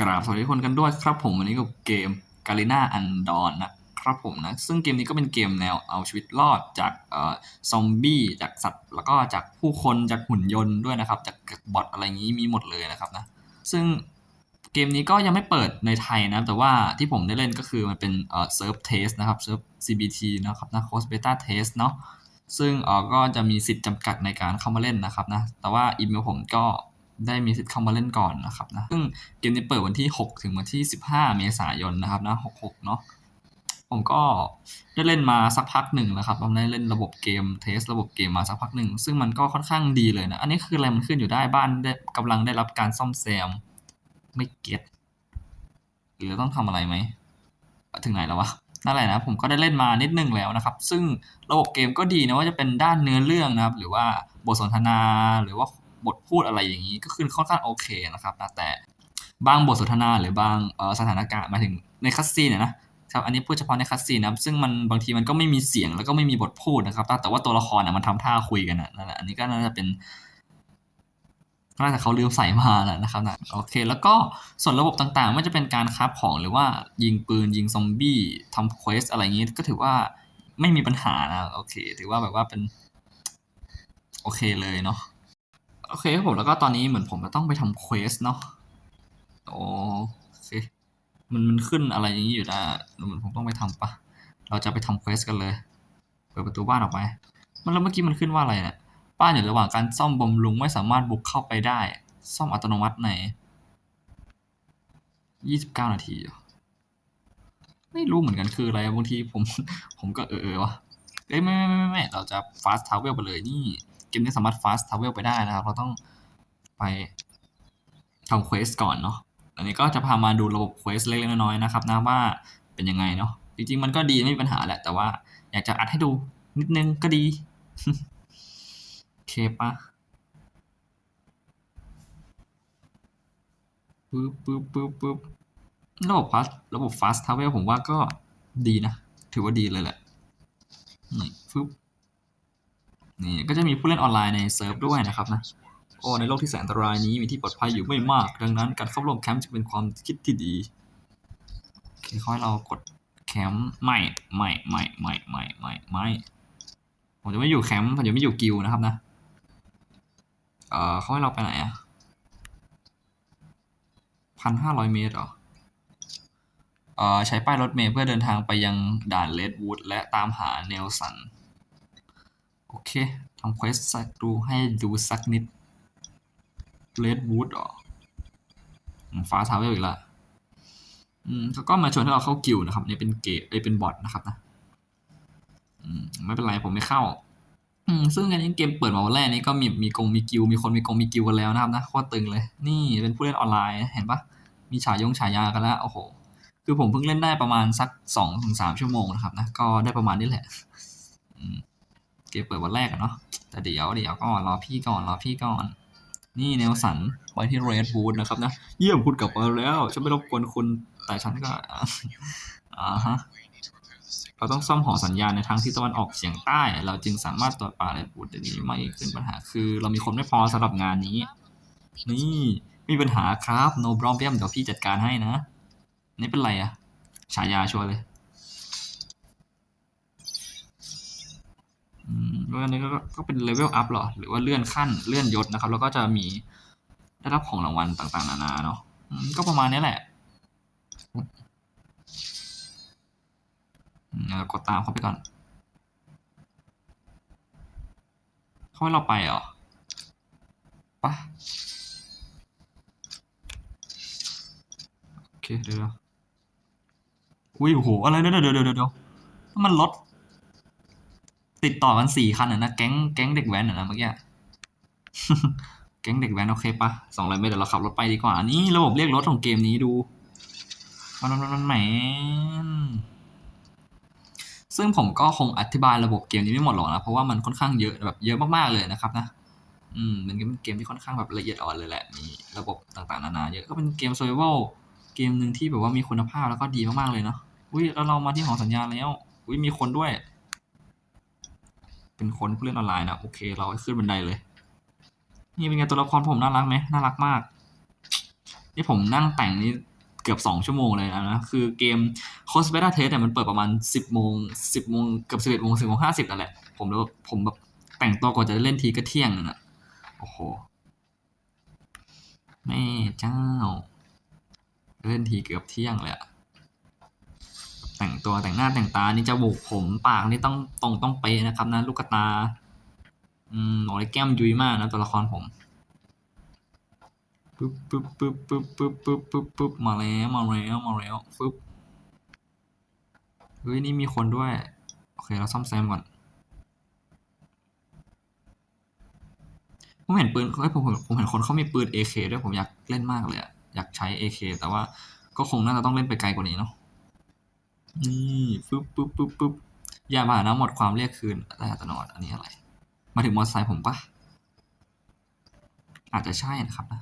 กราบสวัสดีทุกคนกันด้วยครับผมวันนี้กับเกม g a r i n a u n d a w n นะครับผมนะ ซึ่งเกมนี้ก็เป็นเกมแนวเอาชีวิตรอดจากอซอมบี้จากสัตว์ แล้วก็จากผู้คนจากหุ่นยนต์ด้วยนะครับ จากบอทอะไรอย่างนี้มีหมดเลยนะครับนะ ซึ่งเกมนี้ก็ยังไม่เปิดในไทยนะ แต่ว่าที่ผมได้เล่นก็คือมันเป็นเซิร์ฟเทสนะครับเซิร์ฟ CBT นะครับนะโคสเบต้าเทสเนาะซึ่งเออก็จะมีสิทธิ์จำกัดในการเข้ามาเล่นนะครับนะแต่ว่าอีเมลผมก็ ได้มีสิทธิ์เข้ามาเล่นก่อนนะครับนะซึ่งเกมนี้เปิดวันที่ 6 ถึงวันที่ 15 เมษายนนะครับนะ 66 เนาะผมก็ได้เล่นมาสักพักหนึ่งแล้วครับผมได้เล่นระบบเกมเทสระบบเกมมาสักพักหนึ่ง ซึ่งมันก็ค่อนข้างดีเลยนะ อันนี้คืออะไรมันขึ้นอยู่ได้บ้านได้กำลังได้รับการซ่อมแซม ไม่เก็ตหรือต้องทำอะไรไหม ถึงไหนแล้ววะนั่นแหละนะผมก็ได้เล่นมานิดนึงแล้วนะครับ ซึ่งระบบเกมก็ดีนะว่าจะเป็นด้านเนื้อเรื่องนะครับ หรือว่าบทสนทนาหรือว่า บทพูดอะไรอย่างนี้ก็คือค่อนข้างโอเคนะครับแต่บางบทสนทนาหรือบางสถานการณ์มาถึงในคัสซีนเนี่ยนะครับอันนี้พูดเฉพาะในคัสซีนนะซึ่งมันบางทีมันก็ไม่มีเสียงแล้วก็ไม่มีบทพูดนะครับ แต่ว่าตัวละครน่ะมันทำท่าคุยกันนะนั่นแหละอันนี้ก็น่าจะเป็นน่าจะเขาลืมใส่มาแหละนะครับนะโอเค แล้วก็ส่วนระบบต่างๆไม่ว่าจะเป็นการคาฟของหรือว่ายิงปืนยิงซอมบี้ทำเควสอะไรอย่างนี้ก็ถือว่าไม่มีปัญหานะโอเค ถือว่าแบบว่าเป็น โอเคเลยเนาะ โอเคครับผมแล้วก็ตอนนี้เหมือนผมจะต้องไปทำเควสเนาะโอเคมันมันขึ้นอะไรอย่างนี้อยู่นะเหมือนผมต้องไปทำปะเราจะไปทำเควสกันเลยเปิดประตูบ้านออกไป มันแล้วเมื่อกี้มันขึ้นว่าอะไรเนี่ยบ้านอยู่ระหว่างการซ่อมบำรุงไม่สามารถบุกเข้าไปได้ ซ่อมอัตโนมัติในยี่สิบเก้านาทีไม่รู้เหมือนกันคืออะไรบางทีผมผมก็เออเออวะเอ้ยไม่ไม่ไม่ไม่เราจะ fast travel ไปเลยนี่ เกมนี้สามารถ fast travel ไปได้นะครับ เราต้องไปทำเควสก่อนเนาะอันนี้ก็จะพามาดูระบบเควสเล็กๆน้อยๆนะครับนะว่าเป็นยังไงเนาะจริงๆมันก็ดีไม่มีปัญหาแหละ แต่ว่าอยากจะอัดให้ดูนิดนึงก็ดีโอเคปะปึ๊บปึ๊บปึ๊บปึ๊บระบบ fast ระบบ fast travel ผมว่าก็ดีนะ ถือว่าดีเลยแหละนี่ปึ๊บ นี่ก็จะมีผู้เล่นออนไลน์ในเซิร์ฟด้วยนะครับนะโอ้ในโลกที่แสนอันตรายนี้มีที่ปลอดภัยอยู่ไม่มาก ดังนั้นการเข้าร่วมแคมป์จึงเป็นความคิดที่ดีเคเขาให้เรากดแคมป์ไม่ไม่ไม่ไม่ไม่ไม่ไม่ผมจะไม่อยู่แคมป์ผมจะไม่อยู่กิลนะครับนะเออเขาให้เราไปไหนอะพันห้าร้อยเมตรเหรอเออใช้ป้ายรถเมล์เพื่อเดินทางไปยังด่านเลดวูดและตามหาเนลสัน อเคทำเควสสักดูให้ดูสักนิดเลดวูดอ๋อฟ้าทาวเวลอีกละอืมเขาก็มาชวนให้เราเข้ากิลนะครับนี่เป็นเกตเอ้ยเป็นบอทนะครับนะอืมไม่เป็นไรผมไม่เข้า อืมซึ่งอันนี้เกมเปิดมาวันแรกนี้ก็มีมีกงมีกิลมีคนมีกงมีกิลกันแล้วนะครับนะโคตรตึงเลย นี่เป็นผู้เล่นออนไลน์เห็นปะมีฉายงฉายากันแล้วโอ้โห คือผมเพิ่งเล่นได้ประมาณสักสองถึงสามชั่วโมงนะครับนะก็ได้ประมาณนี้แหละ อืม กมเปิดวันแรกอะเนาะแต่เดี๋ยวเดี๋ยวก็รอพี่ก่อนรอพี่ก่อน นี่เนลสันไปที่เรดบูดนะครับนะ เยี่ยมคุณกลับมาแล้วฉันไม่รบกวนคุณแต่ฉันก็อ่าฮะเราต้องซ่อมหอสัญญาณในทางที่ตะวันออกเฉียงใต้ เราจึงสามารถตรวจป่าเรดบูดได้นี้ไม่ขึ้นปัญหาคือเรามีคนไม่พอสำหรับงานนี้ นี่มีปัญหาครับ no problem เดี๋ยวพี่จัดการให้นะนี่เป็นไรอะฉายาชัวร์เลย แล้วอันนี้ก็ก็เป็นเลเวลอัพหรอ หรือว่าเลื่อนขั้นเลื่อนยศนะครับ แล้วก็จะมีได้รับของรางวัลต่างๆ นานาเนาะก็ประมาณนี้แหละกดตามเขาไปก่อน เขาให้เราไปเหรอปะโอเคเดี๋ยวอุ้ยโหอะไรเดี๋ยวเดี๋ยวเดี๋ยวเดี๋ยวมันรถ ติดต่อกันสี่คันอะนะแก๊งแก๊งเด็กแว้นอะนะเมื่อกี้แก๊งเด็กแว้นโอเคปะสองร้อยเมตรเดี๋ยวเราขับรถไปดีกว่า นี่ระบบเรียกรถของเกมนี้ดูมันมันมันแหมนซึ่งผมก็คงอธิบายระบบเกมนี้ไม่หมดหรอกนะ เพราะว่ามันค่อนข้างเยอะแบบเยอะมากๆเลยนะครับนะ อืมมันก็เป็นเกมที่ค่อนข้างแบบละเอียดอ่อนเลยแหละ มีระบบต่างๆนานาเยอะ ก็เป็นเกม survival เกมหนึ่งที่แบบว่ามีคุณภาพแล้วก็ดีมากๆเลยเนาะ อุ้ยแล้วเรามาที่หอสัญญาณแล้ว อุ้ยมีคนด้วย เป็นคนผู้เล่นออนไลน์นะโอเค เราขึ้นบันไดเลย นี่เป็นไงตัวละครผมน่ารักไหมน่ารักมากนี่ผมนั่งแต่งนี่เกือบสองชั่วโมงเลยนะคือเกม c o s p e t a Test เนี่ยมันเปิดประมาณสิบโมงสิบโมงเกือบสิบเอ็ดโมงสิบโมงห้าสิบนั่นแหละ ผมแล้วผมแบบแต่งตัวกว่าจะเล่นทีก็เที่ยงนึงอะโอ้โหแม่เจ้า เล่นทีเกือบเที่ยงเลยอะ แต่งตัวแต่งหน้าแต่งตานี่จมูกผมปากนี่ต้องตรงต้องเป๊ะนะครับนะลูกตา อืมโอ้ยแก้มยุยมากนะตัวละครผมปึ๊บปึ๊บปึ๊บปึ๊บปึ๊บปึ๊บปึ๊บปึ๊บมาแล้วมาแล้วมาแล้วปึ๊บเฮ้ยนี่มีคนด้วย โอเคเราซ่อมแซมก่อนผมเห็นปืนเฮ้ยผมผมผมเห็นคนเขามีปืน AK ด้วยผมอยากเล่นมากเลยอะอยากใช้ AK แต่ว่าก็คงน่าจะต้องเล่นไปไกลกว่านี้เนาะ นี่ปึ๊บปึ๊บปึ๊บปึ๊บยาบานะหมดความเรียกคืนได้อัตโนมัติอันนี้อะไร มาถึงมอเตอร์ไซค์ผมปะอาจจะใช่นะครับนะ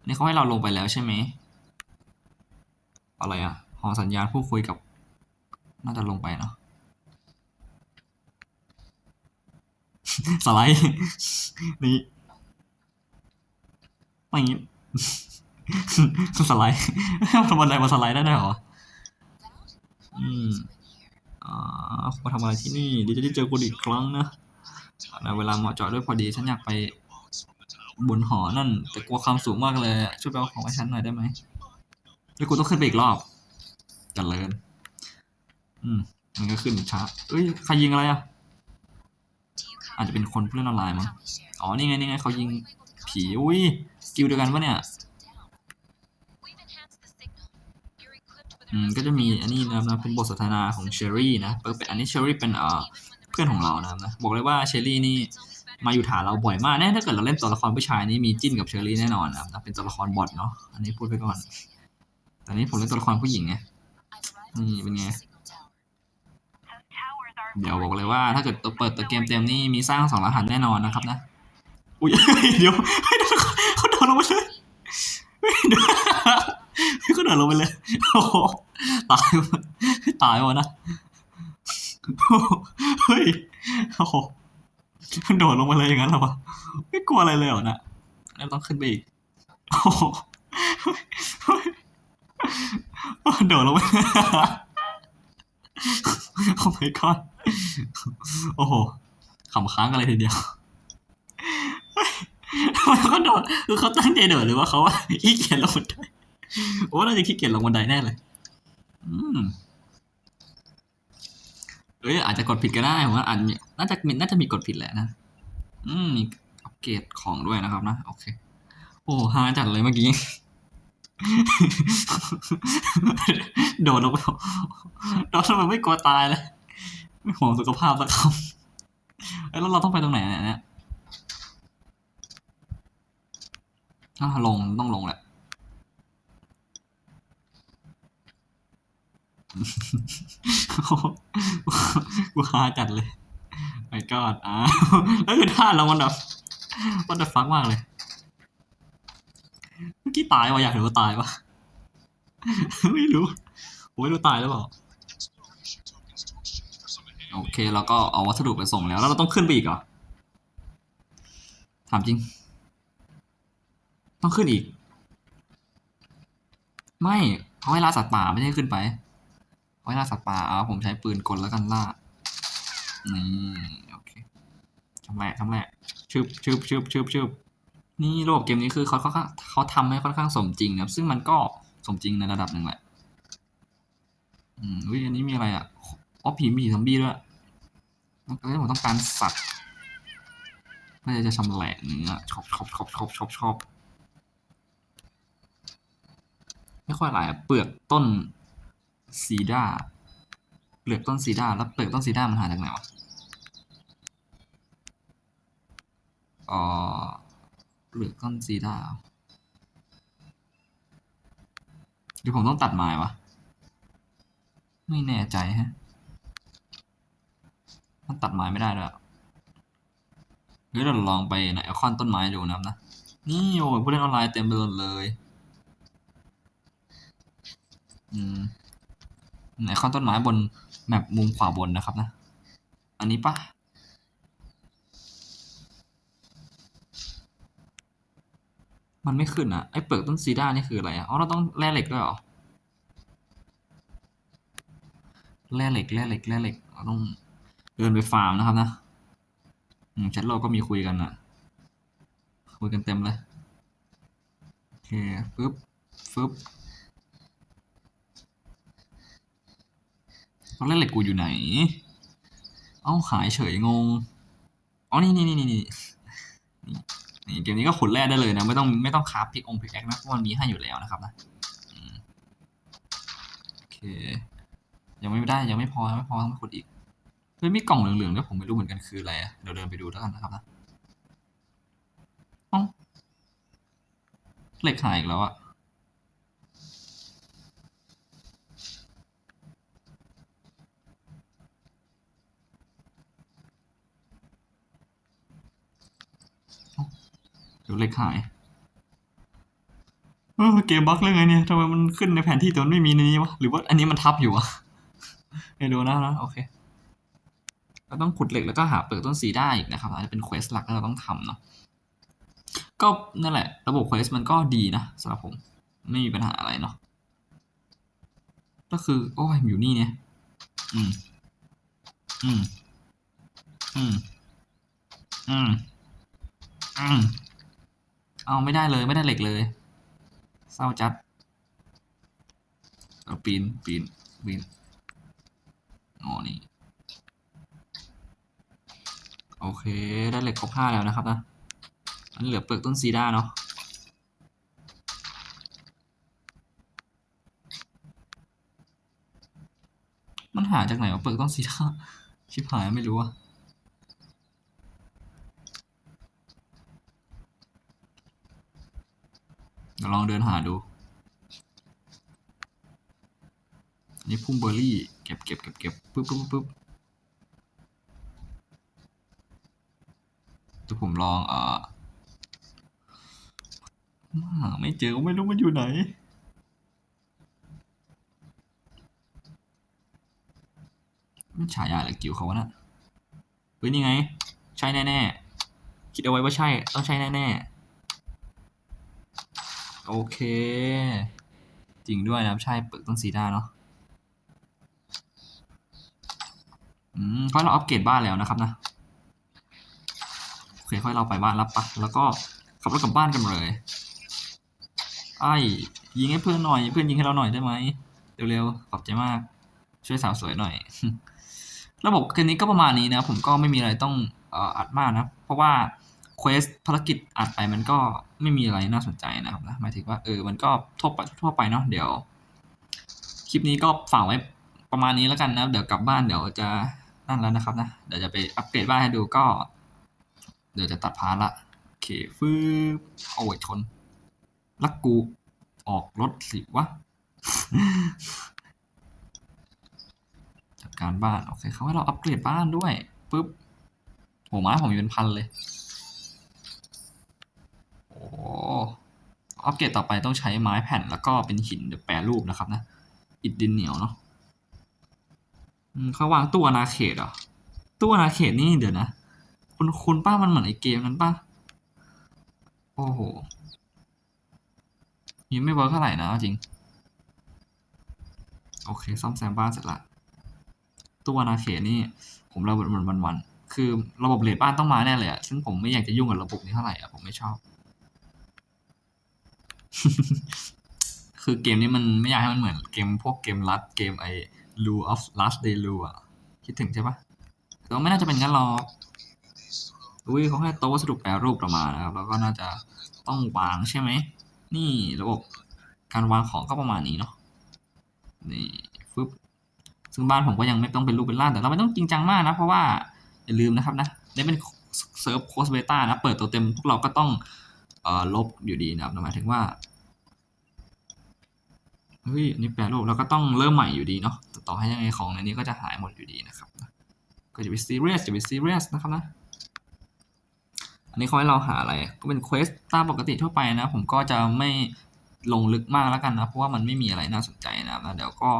อันนี้เขาให้เราลงไปแล้วใช่ไหมอะไรอะหอสัญญาณผู้คุยกับ น่าจะลงไปเนาะสไลด์นี่ไม่งี้สไลด์ทำบันไดมาสไลด์ได้ด้เหรอ อืมอ่ามาทำอะไรที่นี่ดีจะได้เจอคุณอีกครั้งนะในเวลาเหมาะเจาะด้วยพอดีฉันอยากไปบนหอนั่น แต่กลัวความสูงมากเลย ช่วยไปเอาของให้ฉันหน่อยได้ไหมแล้วกูต้องขึ้นไปอีกรอบกันเลยอืมมันก็ขึ้นช้าเอ้ยใครยิงอะไรอะ อาจจะเป็นคนผู้เล่นออนไลน์มั้งอ๋อนี่ไงนี่ไงเขายิงผีอุ้ยกิลเดียวกันปะเนี่ย อืมก็จะมีอันนี้นะครับนะเป็นบทสนทนาของเชอรี่นะเป็นอันนี้เชอรี่เป็นเอ่อเพื่อนของเรานะครับนะบอกเลยว่าเชอรี่นี่มาอยู่ฐานเราบ่อยมากแน่ถ้าเกิดเราเล่นตัวละครผู้ชายนี่มีจิ้นกับเชอรี่แน่นอนนะครับนะเป็นตัวละครบอทเนาะอันนี้พูดไปก่อนแต่นี้ผมเล่นตัวละครผู้หญิงไงนี่เป็นไงเดี๋ยวบอกเลยว่าถ้าเกิดตัวเปิดตัวเกมเต็มนี่มีสร้างสองรหัสแน่นอนนะครับนะอุ้ยเดี๋ยวเฮ้ยเขาโดนลงไปเลยเฮ้ยเดี๋ยวเขาโดนลงไปเลยโอ้ ตายหมดตายหมดนะเฮ้ยโอ้โหโดดลงมาเลยอย่างนั้นหรอวะไม่กลัวอะไรเลยเหรอนะแล้วต้องขึ้นไปอีกโอ้โหเฮ้ยเฮ้ยโดดลงไปโอ้ my god โอ้โหขำค้างกันเลยทีเดียวเฮ้ยทำไมเขาโดดคือเขาตั้งใจโดดหรือว่าเขาว่าขี้เกียจลงบันไดโอ้น่าจะขี้เกียจลงบันไดแน่เลย อืมเอ้ยอาจจะกดผิดก็ได้ผมว่าอาจมีน่าจะมีน่าจะมีกดผิดแหละนะ อืมมีอัปเกรดของด้วยนะครับนะ โอเค โอ้ฮาจัดเลยเมื่อกี้ โดดลงไปโดดลงไปไม่กลัวตายเลย ไม่ห่วงสุขภาพสักคำแล้วเราต้องไปตรงไหนเนี่ยเนี่ยอะลงต้องลงแหละ กูฮาจัดเลยไปกอดอ่าแล้วคือท่าเรามันแบบมันจะฟังมากเลย เมื่อกี้ตายวะอยากเห็นว่าตายวะไม่รู้ผมไม่รู้ตายหรือเปล่าโอเคแล้วก็เอาวัสดุไปส่งแล้ว แล้วเราต้องขึ้นไปอีกเหรอถามจริง ต้องขึ้นอีก ไม่เขาให้ล่าสัตว์ป่าไม่ใช่ขึ้นไป เขาให้ล่าสัตว์ป่าเอาผมใช้ปืนกลแล้วกันล่า นี่โอเคทำแรกทำแรกชึบชึบชึบชึบชึบนี่ระบบเกมนี้คือเขาเขาเขาทำให้ค่อนข้างสมจริงนะครับซึ่งมันก็สมจริงในระดับหนึ่งแหละ อืมอุ้ยอันนี้มีอะไรอะอ๋อผีมีซอมบี้ด้วยเอ้ยผมต้องการสัตว์เพื่อจะชำแหละเนื้อชอบชอบชอบชอบชอบชอบไม่ค่อยหลายอะเปลือกต้น ซีดาเปลือกต้นซีดาแล้วเปลือกต้นซีดามันหาจากไหนวะอ๋อเปลือกต้นซีดาหรือผมต้องตัดไม้วะ ไม่แน่ใจฮะมันตัดไม้ไม่ได้ด้วยอะเฮ้ยเราลองไปไหนไอคอนต้นไม้ดูนะครับนะ นี่โอ้ยผู้เล่นออนไลน์เต็มไปหมดเลย อืม ไอคอนต้นไม้บนแมปมุมขวาบนนะครับนะ อันนี้ปะมันไม่ขึ้นอะ ไอเปลือกต้นซีด้านี่คืออะไรอะอ๋อเราต้องแร่เหล็กด้วยเหรอแร่เหล็กแร่เหล็กแร่เหล็กเราต้องเดินไปฟาร์มนะครับนะแชทโลกก็มีคุยกันอะ คุยกันเต็มเลย โอเคฟึบฟึบ ตอนแรกเหล็กกูอยู่ไหน เอ้าหายเฉยงง อ๋อ นี่นี่นี่นี่นี่เกมนี้ก็ขุดแร่ได้เลยนะ ไม่ต้องไม่ต้องคราฟพิกองพิกแอคนะเพราะมันมีให้อยู่แล้วนะครับนะโอเค ยังไม่ได้ยังไม่พอยังไม่พอต้องไปขุดอีกเฮ้ยมีกล่องเหลืองๆด้วยผมไม่รู้เหมือนกันคืออะไรอะเดี๋ยวเดินไปดูแล้วกันนะครับนะเอ้าเหล็กหายอีกแล้วอะ ยวเหล็กหายเออเกมบั๊กเรื่องไงเนี่ยทำไมมันขึ้นในแผนที่แต่มันไม่มีในนี้วะหรือว่าอันนี้มันทับอยู่วะไม่รู้นะนะโอเคเราต้องขุดเหล็กแล้วก็หาเปลือกต้นสีได้อีกนะครับอาจจะเป็นเควสหลักที่เราต้องทำเนาะก็นั่นแหละ ระบบเควสมันก็ดีนะสำหรับผม ไม่มีปัญหาอะไรเนาะก็คือ โอ้ยอยู่นี่เนี่ย อืม อืม อืม อืม อืม เอาไม่ได้เลยไม่ได้เหล็กเลย เศร้าจัดเอาปีนปีนปีนอ๋อนี่โอเค ได้เหล็กครบห้าแล้วนะครับนะอันนี้เหลือเปลือกต้นซีด้าเนาะมันหาจากไหนวะเปลือกต้นซีด้าชิบหายไม่รู้อะ เดี๋ยวลองเดินหาดู อันนี้พุ่มเบอร์รี่ เก็บเก็บเก็บเก็บปึ๊บปึ๊บปึ๊บเดี๋ยวผมลองเอ่อหาไม่เจอไม่รู้มันอยู่ไหนมันฉายาอะไรกิวเขาวะนะเฮ้ยนี่ไง ใช่แน่ๆ คิดเอาไว้ว่าใช่ ต้องใช่แน่ๆ โอเค จริงด้วยนะครับ ใช่เปิดต้นซีด้าเนาะอืมเพราเราอัปเกรดบ้านแล้วนะครับนะ โอเค ค่อยเราไปบ้านรับปะแล้วก็ขับรถกลับบ้านกันเลย ไอ้ยิงให้เพื่อนหน่อย เพื่อนยิงให้เราหน่อยได้ไหมเร็วๆขอบใจมาก ช่วยสาวสวยหน่อย ระบบเกมนี้ก็ประมาณนี้นะ ผมก็ไม่มีอะไรต้องอ,อ,อัดมากนะ เพราะว่า ควสภารกิจอัดไปมันก็ไม่มีอะไรน่าสนใจนะครับนะหมายถึงว่าเออมันก็ทั่วไปทั่วไปเนาะเดี๋ยว คลิปนี้ก็ฝากไว้ประมาณนี้แล้วกันนะเดี๋ยวกลับบ้านเดี๋ยวจะนั่นแล้วนะครับนะเดี๋ยวจะไปอัปเกรดบ้านให้ดูก็ เดี๋ยวจะตัดพาร์ทละโอเคฟืบโอ้ยชนลักกูออกรถสิวะจัดการบ้านโอเคเขาให้เราอัปเกรดบ้านด้วยปุ๊บโหไม้ผมมีเป็นพันเลย อ้อัปเกรดต่อไปต้องใช้ไม้แผ่นแล้วก็เป็นหินเดี๋ยวแปรรูปนะครับนะ อิฐดินเหนียวเนาะเขาวางตู้อนาเขตเหรอตู้อนาเขตนี่เดี๋ยวนะ คุณคุณป้ามันเหมือนไอเกมนั้นป้าโอ้โหยังไม่เวิร์กเท่าไหร่นะจริง โอเค ซ่อมแซมบ้านเสร็จละตู้อนาเขตนี่ ผมระเบิดมันวันๆคือระบบเลทบ้านต้องมาแน่เลยอะซึ่งผมไม่อยากจะยุ่งกับระบบนี้เท่าไหร่อะผมไม่ชอบ คือเกมนี้มันไม่อยากให้มันเหมือนเกมพวกเกมลัดเกมไอ้ Rule of Last Day Rule อะคิดถึงใช่ปะแต่ว่าไม่น่าจะเป็นงั้นหรอกอุ้ยเขาให้โต๊ะวัสดุแปรรูปเรามานะครับ แล้วก็น่าจะต้องวางใช่ไหม นี่ระบบการวางของก็ประมาณนี้เนาะ นี่ฟึบซึ่งบ้านผมก็ยังไม่ต้องเป็นรูปเป็นร่างแต่เราไม่ต้องจริงจังมากนะ เพราะว่าอย่าลืมนะครับนะนี่เป็นเซิร์ฟโค้ดเบต้านะ เปิดตัวเต็มพวกเราก็ต้องเอ่อลบอยู่ดีนะครับหมายถึงว่า เฮ้ยอันนี่แปลรูปเราก็ต้องเริ่มใหม่อยู่ดีเนาะต่อให้ยังไงของในนี้ก็จะหายหมดอยู่ดีนะครับ ก็จะไปซีเรียสจะไปซีเรียสนะครับนะอันนี้เขาให้เราหาอะไรก็เป็นเควสตามปกติทั่วไปนะ ผมก็จะไม่ลงลึกมากแล้วกันนะ เพราะว่ามันไม่มีอะไรน่าสนใจนะแล้วเดี๋ยวก็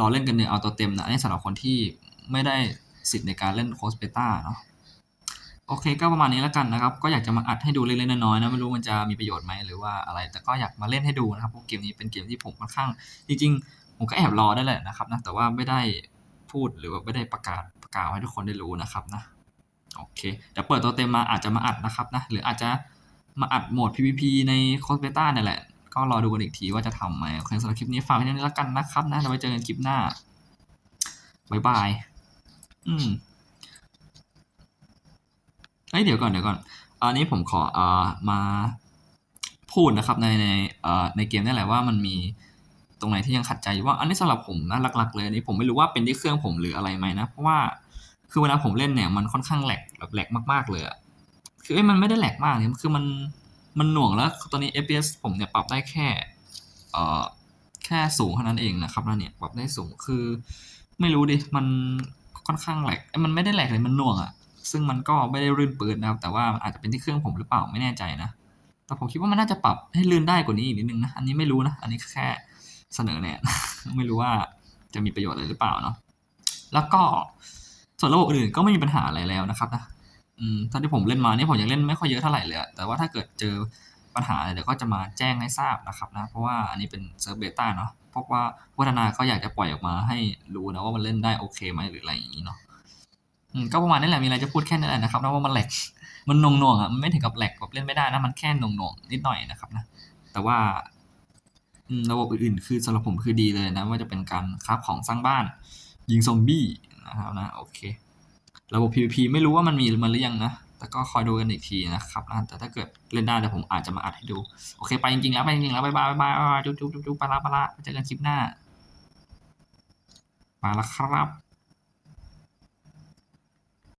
รอเล่นกันในเอาตัวเต็มนะอันนี้สำหรับคนที่ไม่ได้สิทธิ์ในการเล่นโค้ชเบต้าเนาะ โอเคก็ประมาณนี้แล้วกันนะครับ ก็อยากจะมาอัดให้ดูเล็กๆน้อยๆนะไม่รู้มันจะมีประโยชน์ไหมหรือว่าอะไร แต่ก็อยากมาเล่นให้ดูนะครับเพราะเกมนี้เป็นเกมที่ผมค่อนข้าง จริงๆ ผมก็แอบรอได้แหละนะครับนะแต่ว่าไม่ได้พูดหรือว่าไม่ได้ประกาศประกาศให้ทุกคนได้รู้นะครับนะโอเคเดี๋ยวเปิดตัวเต็มมาอาจจะมาอัดนะครับนะหรืออาจจะมาอัดโหมด PVP ในโค้ดเบต้าเนี่ยแหละ ก็รอดูกันอีกทีว่าจะทำไหมโอเคสำหรับคลิปนี้ฝากไว้เท่นี้แล้วกันนะครับนะเราไว้เจอกันคลิปหน้าบายบายอืม เอ้ยเดี๋ยวก่อนเดี๋ยวก่อนอันนี้ผมขอเอ่อมาพูดนะครับในในเอ่อในเกมนี่แหละว่ามันมีตรงไหนที่ยังขัดใจอยู่ว่าอันนี้สำหรับผมนะหลักๆเลยอันนี้ผมไม่รู้ว่าเป็นที่เครื่องผมหรืออะไรไหมนะ เพราะว่าคือเวลาผมเล่นเนี่ยมันค่อนข้างแหลกแบบแหลกมากๆเลยคือเอ้มันไม่ได้แหลกมากเนี่ยคือมันมันหน่วงแล้วตอนนี้ FPS ผมเนี่ยปรับได้แค่เอ่อแค่สูงเท่านั้นเองนะครับแล้วเนี่ยปรับได้สูงคือ ไม่รู้ดิมันค่อนข้างแหลกเอ้มันไม่ได้แหลกเลยมันหน่วงอะ ซึ่งมันก็ไม่ได้ลื่นปืนนะครับ แต่ว่าอาจจะเป็นที่เครื่องผมหรือเปล่าไม่แน่ใจนะ แต่ผมคิดว่ามันน่าจะปรับให้ลื่นได้กว่านี้อีกนิดนึงนะ อันนี้ไม่รู้นะ อันนี้แค่เสนอเนี่ยไม่รู้ว่าจะมีประโยชน์อะไรหรือเปล่าเนาะ แล้วก็ส่วนระบบอื่นก็ไม่มีปัญหาอะไรแล้วนะครับนะ อืมตอนที่ผมเล่นมานี่ผมยังเล่นไม่ค่อยเยอะเท่าไหร่เลย แต่ว่าถ้าเกิดเจอปัญหาอะไรเดี๋ยวก็จะมาแจ้งให้ทราบนะครับนะ เพราะว่าอันนี้เป็นเซิร์ฟเบต้าเนาะเพราะว่าพัฒนาเขาอยากจะปล่อยออกมาให้รู้นะว่ามันเล่นได้โอเคไหมหรืออะไรอย่างนี้เนาะ ก็ประมาณนี้แหละมีอะไรจะพูดแค่นั้นแหละนะครับนะว่ามันแหลกมันน่วงอะมันไม่ถึงกับแหลกแบบเล่นไม่ได้นะมันแค่น่วงนิดหน่อยนะครับนะแต่ว่าระบบอื่นๆ คือสำหรับผมคือดีเลยนะว่าจะเป็นการคราฟของสร้างบ้าน ยิงซอมบี้นะครับนะโอเคระบบ PVP ไม่รู้ว่ามันมีมันหรือยังนะ แต่ก็คอยดูกันอีกทีนะครับนะแต่ถ้าเกิดเล่นได้เดี๋ยวผมอาจจะมาอัดให้ดู โอเค ไปจริงๆแล้วไปจริงๆแล้วบายบายบายบายจุ๊บจุ๊บจุ๊บจุ๊บปละปละเจอกันคลิปหน้าไปละครับ